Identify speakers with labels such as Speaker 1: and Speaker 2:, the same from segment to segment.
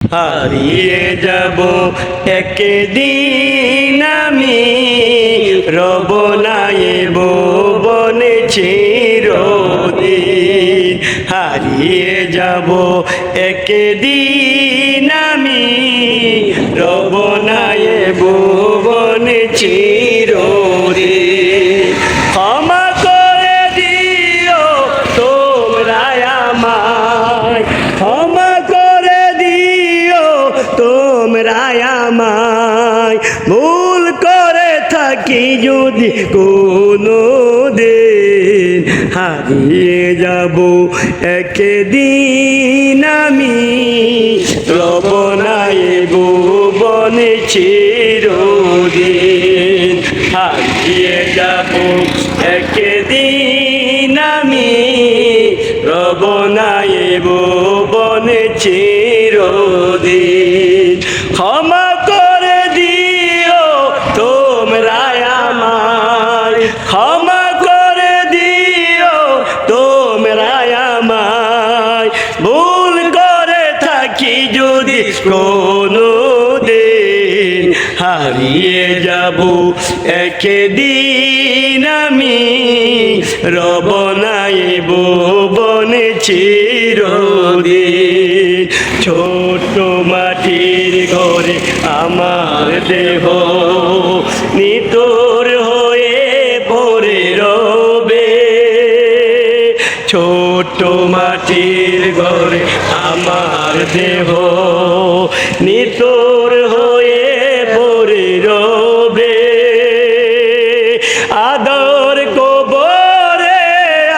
Speaker 1: হারিয়ে যাব একদিন আমি, রব নাইব বনে চিরদিন হারিয়ে যাব একদিন আমি, রব নাইব বনে চিরদিন থাকি যদি কোনো দিন হারিয়ে যাব, একদিন আমি নাইব বনে চিরদিন হারিয়ে যাব, একদিন আমি রব নাইব বনে চিরদিন ক্ষমা ভুল করে থাকি যদি কোনো দিন হারিয়ে যাব। একদিন আমি রব নাইব বনে চিরদিন। ছোট মাটির ঘরে আমার দেহ নিতর মাটির ঘরে আমার দেহ নিতর হয়ে পড়ে রবে। আদর কবরে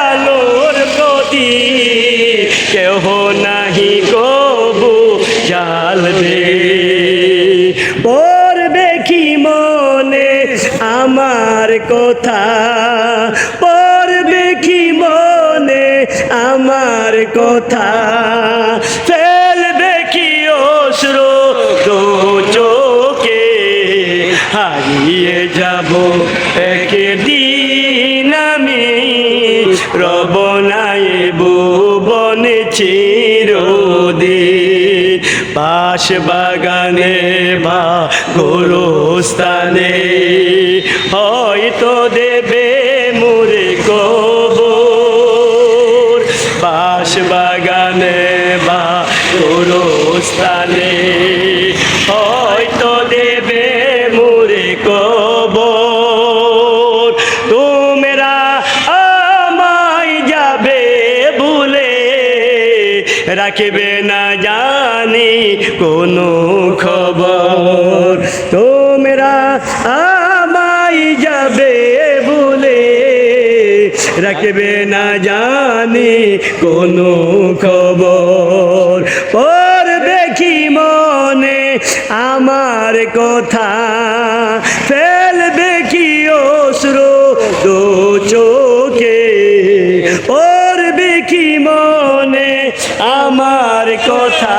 Speaker 1: আলোর প্রতি কেহ নাহি কবু জালবে পড়বে কি মনে আমার কথা? পড়বে কি মনে আমার কথা। ফেলবে কি অশ্রু তো চোখে? হারিয়ে যাব একদিন আমি। রব নাইব বনে চিরদিন পাশ বাগানে বা গোরস্থানে। হয়তো দেবে বাস বাগানে বা গোরস্থানে, হয়তো দেবে মুরে কবর। তোমরা আমায় যাবে ভুলে, রাখবে না জানি কোনো খবর। তোমরা রাখবে না জানি কোনো খবর। পড়বে কি মনে আমার কথা? ফেলবে কি অশ্রু দো চোখে? পড়বে কি মনে আমার কথা?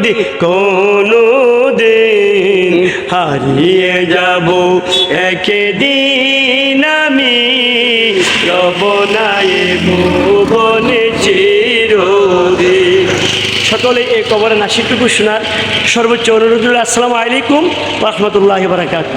Speaker 1: যদি কোনো দিন হারিয়ে যাব, একদিন আমি রব নাইব বনে চিরদিন সকলে এই কবরে নাসিটুকু শোনার সর্বোচ্চ অনুরোধ। আসসালামু আলাইকুম রহমতুল্লাহ বারাকাত